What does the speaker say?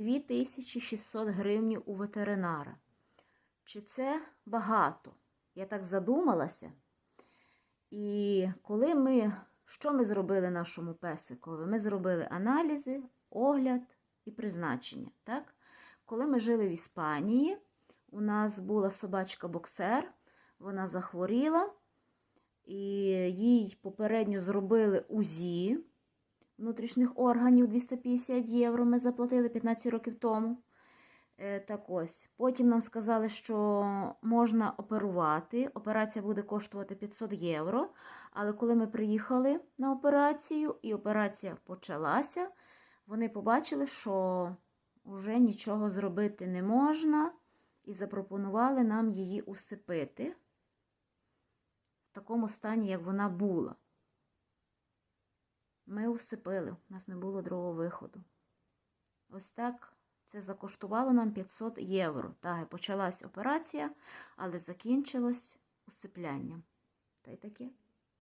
2600 гривень у ветеринара. Чи це багато? Я так задумалася. І коли ми, що ми зробили нашому песикові? Ми зробили аналізи, огляд і призначення. Так? Коли ми жили в Іспанії, у нас була собачка боксер, вона захворіла, і їй попередньо зробили УЗІ внутрішніх органів 250 євро. Ми заплатили 15 років тому. Е, Так ось. Потім нам сказали, що можна оперувати. Операція буде коштувати 500 євро. Але коли ми приїхали на операцію і операція почалася, вони побачили, що вже нічого зробити не можна, і запропонували нам її усипити в такому стані, як вона була. Ми усипили, у нас не було другого виходу. Ось так це закоштувало нам 500 євро. Так, почалась операція, але закінчилось усиплянням. Та й таке.